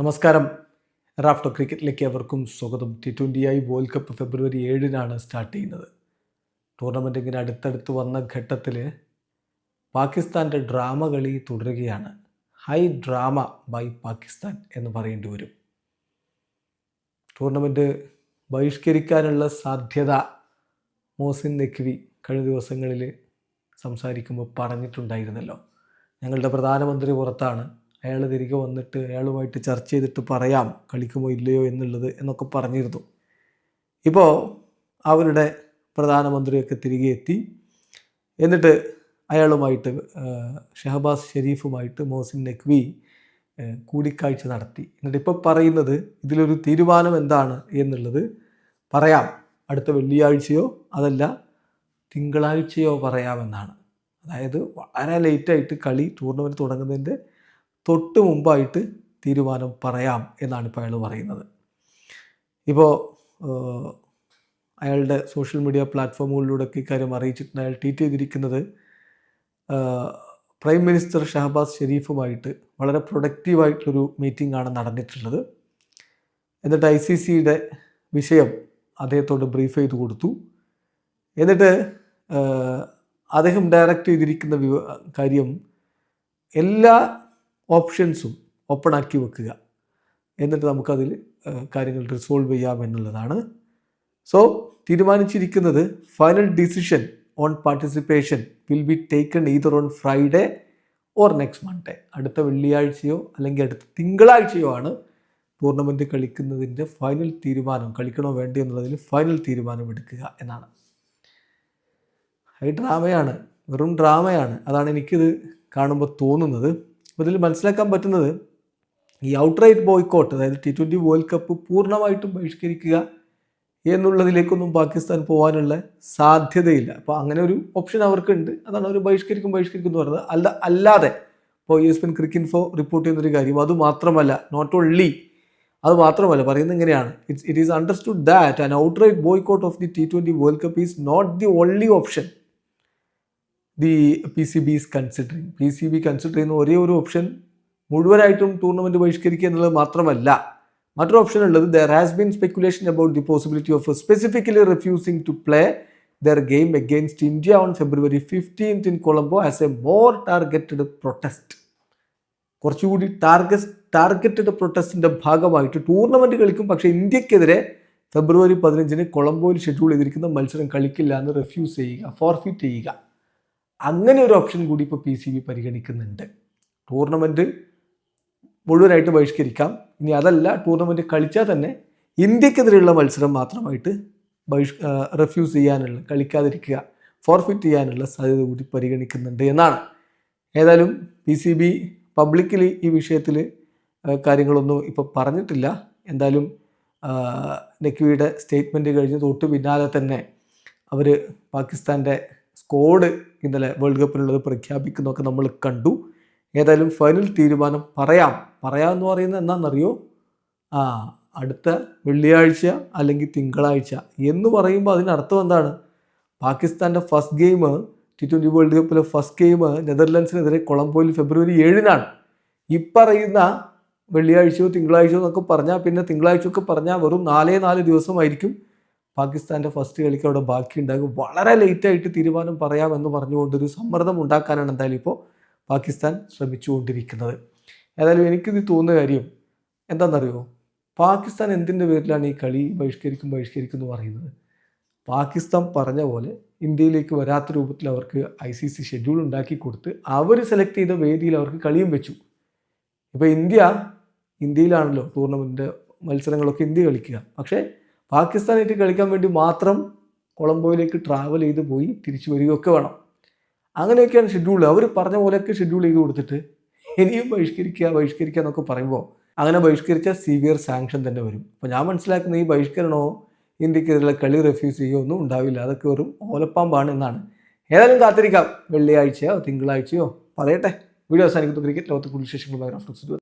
നമസ്കാരം. റാഫ്റ്റോ ക്രിക്കറ്റിലേക്ക് അവർക്കും സ്വാഗതം. T twenty I world cup February ഏഴിനാണ് സ്റ്റാർട്ട് ചെയ്യുന്നത്. ടൂർണമെന്റ് ഇങ്ങനെ അടുത്തടുത്ത് വന്ന ഘട്ടത്തിൽ പാകിസ്ഥാന്റെ ഡ്രാമ കളി തുടരുകയാണ്. ഹൈ ഡ്രാമ ബൈ പാകിസ്ഥാൻ എന്ന് പറയേണ്ടി വരും. ടൂർണമെന്റ് ബഹിഷ്കരിക്കാനുള്ള സാധ്യത മോസിൻ നഖ്വി കഴിഞ്ഞ ദിവസങ്ങളിൽ സംസാരിക്കുമ്പോൾ പറഞ്ഞിട്ടുണ്ടായിരുന്നല്ലോ. ഞങ്ങളുടെ പ്രധാനമന്ത്രി പുറത്താണ്. അയാൾ തിരികെ വന്നിട്ട് അയാളുമായിട്ട് ചർച്ച ചെയ്തിട്ട് പറയാം കളിക്കുമോ ഇല്ലയോ എന്നുള്ളത് എന്നൊക്കെ പറഞ്ഞിരുന്നു. ഇപ്പോൾ അവരുടെ പ്രധാനമന്ത്രിയൊക്കെ തിരികെ എത്തി. എന്നിട്ട് അയാളുമായിട്ട് ഷഹബാസ് ഷെരീഫുമായിട്ട് മോസിൻ നഖ്വി കൂടിക്കാഴ്ച നടത്തി. എന്നിട്ട് ഇപ്പോൾ പറയുന്നത് ഇതിലൊരു തീരുമാനം എന്താണ് എന്നുള്ളത് പറയാം. അടുത്ത വെള്ളിയാഴ്ചയോ അതല്ല തിങ്കളാഴ്ചയോ പറയാമെന്നാണ്. അതായത് വളരെ ലേറ്റായിട്ട് കളി ടൂർണമെന്റ് തുടങ്ങുന്നതിന്റെ തൊട്ട് മുമ്പായിട്ട് തീരുമാനം പറയാം എന്നാണ് ഇപ്പോൾ അയാൾ പറയുന്നത്. ഇപ്പോൾ അയാളുടെ സോഷ്യൽ മീഡിയ പ്ലാറ്റ്ഫോമുകളിലൂടെയൊക്കെ ഇക്കാര്യം അറിയിച്ചിട്ടുണ്ട്. അയാൾ ട്വീറ്റ് ചെയ്തിരിക്കുന്നത് പ്രൈം മിനിസ്റ്റർ ഷഹബാസ് ഷെരീഫുമായിട്ട് വളരെ പ്രൊഡക്റ്റീവായിട്ടുള്ളൊരു മീറ്റിംഗ് ആണ് നടന്നിട്ടുള്ളത്. എന്നിട്ട് ഐ സി സിയുടെ വിഷയം അദ്ദേഹത്തോട് ബ്രീഫ് ചെയ്ത് കൊടുത്തു. എന്നിട്ട് അദ്ദേഹം ഡയറക്റ്റ് ചെയ്തിരിക്കുന്ന കാര്യം എല്ലാ ഓപ്ഷൻസും ഓപ്പൺ ആക്കി വെക്കുക. എന്നിട്ട് നമുക്കതിൽ കാര്യങ്ങൾ റിസോൾവ് ചെയ്യാം എന്നുള്ളതാണ്. സോ തീരുമാനിച്ചിരിക്കുന്നത് final decision on participation will be taken either on Friday or next Monday അടുത്ത വെള്ളിയാഴ്ചയോ അല്ലെങ്കിൽ അടുത്ത തിങ്കളാഴ്ചയോ ആണ് ടൂർണമെന്റ് കളിക്കുന്നതിന്റെ ഫൈനൽ തീരുമാനം. കളിക്കണോ വേണ്ടയോ എന്നുള്ളതിൽ ഫൈനൽ തീരുമാനം എടുക്കുക എന്നാണ്. അത് ഡ്രാമയാണ് വെറും ഡ്രാമയാണ്. അതാണ് എനിക്കിത് കാണുമ്പോൾ തോന്നുന്നത്. അപ്പോൾ ഇതിൽ മനസ്സിലാക്കാൻ പറ്റുന്നത് ഈ ഔട്ട്റൈറ്റ് ബോയ്ക്കോട്ട് അതായത് ടി ട്വന്റി വേൾഡ് കപ്പ് പൂർണമായിട്ടും ബഹിഷ്കരിക്കുക എന്നുള്ളതിലേക്കൊന്നും പാകിസ്ഥാൻ പോകാനുള്ള സാധ്യതയില്ല. അപ്പോൾ അങ്ങനെ ഒരു ഓപ്ഷൻ അവർക്കുണ്ട്. അതാണ് അവർ ബഹിഷ്കരിക്കും ബഹിഷ്കരിക്കും എന്ന് പറയുന്നത്. അല്ല അല്ലാതെ ഇപ്പോൾ E S PN Cricinfo report ചെയ്യുന്നൊരു കാര്യം. അത് മാത്രമല്ല നോട്ട് ഓൺലി അത് മാത്രമല്ല പറയുന്നത് ഇങ്ങനെയാണ്. It's it is understood that an outright boycott of the T twenty world cup is not the only option the P C B is considering P C B consider ചെയ്യുന്ന ഒരേ ഒരു option മുഴുവനായിട്ടും tournament ബഹിഷ്കരിക്കുക എന്നുള്ളത് മാത്രമല്ല. മറ്റൊരു option ഉള്ളത് there has been speculation about the possibility of specifically refusing to play their game against India on February fifteenth in Colombo as a more targeted protest കുറച്ചുകൂടി target targeted പ്രൊട്ടസ്റ്റിന്റെ ഭാഗമായിട്ട് tournament കളിക്കും. പക്ഷേ ഇന്ത്യക്കെതിരെ ഫെബ്രുവരി പതിനഞ്ചിന് കൊളംബോയിൽ ഷെഡ്യൂൾ ചെയ്തിരിക്കുന്ന മത്സരം കളിക്കില്ല എന്ന് റിഫ്യൂസ് ചെയ്യുക ഫോർഫിറ്റ് ചെയ്യുക. അങ്ങനെ ഒരു ഓപ്ഷൻ കൂടി ഇപ്പോൾ പി സി ബി പരിഗണിക്കുന്നുണ്ട്. ടൂർണമെന്റ് മുഴുവനായിട്ട് ബഹിഷ്കരിക്കാം. ഇനി അതല്ല ടൂർണമെന്റ് കളിച്ചാൽ തന്നെ ഇന്ത്യക്കെതിരെയുള്ള മത്സരം മാത്രമായിട്ട് ബഹിഷ് റെഫ്യൂസ് ചെയ്യാനുള്ള കളിക്കാതിരിക്കുക ഫോർഫിറ്റ് ചെയ്യാനുള്ള സാധ്യത കൂടി പരിഗണിക്കുന്നുണ്ട് എന്നാണ്. ഏതായാലും പി സി ബി പബ്ലിക്കലി ഈ വിഷയത്തിൽ കാര്യങ്ങളൊന്നും ഇപ്പോൾ പറഞ്ഞിട്ടില്ല. എന്തായാലും നെക്വിയുടെ സ്റ്റേറ്റ്മെന്റ് കഴിഞ്ഞ് തൊട്ട് പിന്നാലെ തന്നെ അവർ പാകിസ്ഥാന്റെ സ്കോഡ് ഇന്നലെ വേൾഡ് കപ്പിനുള്ളത് പ്രഖ്യാപിക്കുന്നതൊക്കെ നമ്മൾ കണ്ടു. ഏതായാലും ഫൈനൽ തീരുമാനം പറയാം. പറയാമെന്ന് പറയുന്നത് എന്താണെന്നറിയോ? ആ അടുത്ത വെള്ളിയാഴ്ച അല്ലെങ്കിൽ തിങ്കളാഴ്ച എന്ന് പറയുമ്പോൾ അതിനർത്ഥം എന്താണ്? പാകിസ്ഥാന്റെ first game T twenty world കപ്പിലെ first game നെതർലൻഡ്സിനെതിരെ കൊളംബോയിൽ ഫെബ്രുവരി ഏഴിനാണ്. ഈ പറയുന്ന വെള്ളിയാഴ്ചയോ തിങ്കളാഴ്ചയോ എന്നൊക്കെ പറഞ്ഞാൽ പിന്നെ തിങ്കളാഴ്ചയൊക്കെ പറഞ്ഞാൽ വെറും നാലേ നാല് ദിവസമായിരിക്കും. പാകിസ്ഥാന്റെ ഫസ്റ്റ് കളിക്ക് അവിടെ ബാക്കിയുണ്ടാകും. വളരെ ലേറ്റായിട്ട് തീരുമാനം പറയാമെന്ന് പറഞ്ഞുകൊണ്ട് ഒരു സമ്മർദ്ദം ഉണ്ടാക്കാനാണ് എന്തായാലും ഇപ്പോൾ പാകിസ്ഥാൻ ശ്രമിച്ചുകൊണ്ടിരിക്കുന്നത്. ഏതായാലും എനിക്കിത് തോന്നുന്ന കാര്യം എന്താണെന്നറിയോ പാകിസ്ഥാൻ എന്തിന്റെ പേരിലാണ് ഈ കളി ബഹിഷ്കരിക്കും ബഹിഷ്കരിക്കും എന്ന് പറയുന്നത്? പാകിസ്ഥാൻ പറഞ്ഞ പോലെ ഇന്ത്യയിലേക്ക് വരാത്ത രൂപത്തിൽ അവർക്ക് ഐ സി സി ഷെഡ്യൂൾ ഉണ്ടാക്കി കൊടുത്ത് അവർ സെലക്ട് ചെയ്ത വേദിയിൽ അവർക്ക് കളിയും വെച്ചു. ഇപ്പോൾ ഇന്ത്യ ഇന്ത്യയിലാണല്ലോ ടൂർണമെന്റ് മത്സരങ്ങളൊക്കെ ഇന്ത്യ കളിക്കുക. പക്ഷേ പാകിസ്ഥാനായിട്ട് കളിക്കാൻ വേണ്ടി മാത്രം കൊളംബോയിലേക്ക് ട്രാവൽ ചെയ്ത് പോയി തിരിച്ചു വരികയൊക്കെ വേണം. അങ്ങനെയൊക്കെയാണ് ഷെഡ്യൂൾ അവർ പറഞ്ഞ പോലെയൊക്കെ ഷെഡ്യൂൾ ചെയ്ത് കൊടുത്തിട്ട് ഇനിയും ബഹിഷ്കരിക്കുക ബഹിഷ്കരിക്കുക എന്നൊക്കെ പറയുമ്പോൾ അങ്ങനെ ബഹിഷ്കരിച്ച സിവിയർ സാങ്ഷൻ തന്നെ വരും. അപ്പോൾ ഞാൻ മനസ്സിലാക്കുന്ന ഈ ബഹിഷ്കരണമോ ഇന്ത്യക്കെതിരെ കളി റെഫ്യൂസ് ചെയ്യുകയോ ഒന്നും ഉണ്ടാവില്ല. അതൊക്കെ വെറും ഓലപ്പാമ്പാണ് എന്നാണ്. ഏതായാലും കാത്തിരിക്കാം. വെള്ളിയാഴ്ചയോ തിങ്കളാഴ്ചയോ. പറയട്ടെ. വീഡിയോ അവസാനിക്കുന്നു. ക്രിക്കറ്റ് ലോകത്ത് കൂടുതൽ